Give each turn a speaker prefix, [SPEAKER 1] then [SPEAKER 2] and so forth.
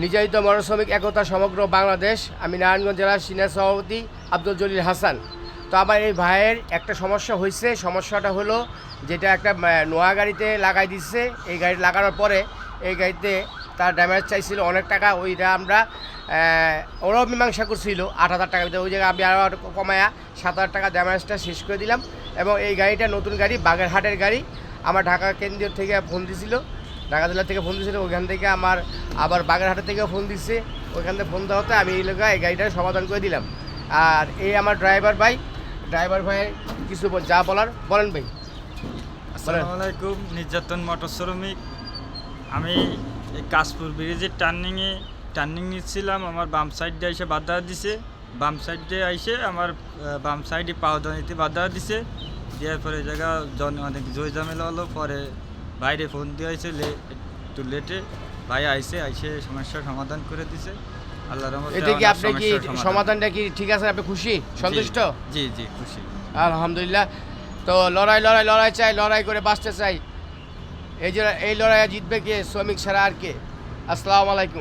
[SPEAKER 1] নির্যাতিত মরণ শ্রমিক একতা সমগ্র বাংলাদেশ, আমি নারায়ণগঞ্জ জেলার সিনিয়র সভাপতি আব্দুল জলিল হাসান। তো আমার এই ভাইয়ের একটা সমস্যা হয়েছে। সমস্যাটা হলো যেটা একটা নোয়া গাড়িতে লাগাই দিচ্ছে এই গাড়ি লাগানোর পরে এই গাড়িতে তার ড্যামেজ চাইছিল অনেক টাকা। ওইটা আমরা ওরাও মীমাংসা করছিল। আট হাজার টাকা ওই জায়গায় আমি আরও কমায়া সাত হাজার টাকা ড্যামেজটা শেষ করে দিলাম। এবং এই গাড়িটা নতুন গাড়ি, বাগেরহাটের গাড়ি। আমার ঢাকা কেন্দ্রীয় থেকে ফোন দিছিল। ঢাকা জেলা থেকে ফোন দিয়েছিল, ওইখান থেকে আমার আবার বাগেরহাটের থেকেও ফোন দিচ্ছে। ওইখান থেকে ফোন দেওয়াতে আমি এই লোকা এই গাড়িটার সমাধান করে দিলাম। আর এই আমার ড্রাইভার ভাই ড্রাইভার ভাই কিছু যা বলার, বলেন ভাই।
[SPEAKER 2] আসসালামু আলাইকুম, নির্যাতন মোটর শ্রমিক। আমি এই কাশপুর ব্রিজের টার্নিংয়ে টার্নিং নিচ্ছিলাম, আমার বাম সাইডে এসে বাধা দিছে। বাম সাইডে এসে আমার বাম সাইডে পাওয়া পাওদানিতে বাধা দিছে। দেওয়ার পরে জায়গা জন অনেক জয় ঝামেলা হলো, পরে বাইরে ফোন দিয়ে আইসে একটু লেটে। ভাই আইসে আইসে সমস্যার সমাধান করে দিছে। আল্লাহর রহমতে
[SPEAKER 1] এটা কি আপনি কি সমাধানটা কি ঠিক আছে? আপনি খুশি? সন্তুষ্ট?
[SPEAKER 2] জি জি খুশি।
[SPEAKER 1] আলহামদুলিল্লাহ। তো লড়াই লড়াই লড়াই চাই লড়াই করে বাঁচতে চাই। এই যে এই লড়াইয়ে জিতবে কে? শ্রমিক ছাড়া আর কে? আসসালামু আলাইকুম।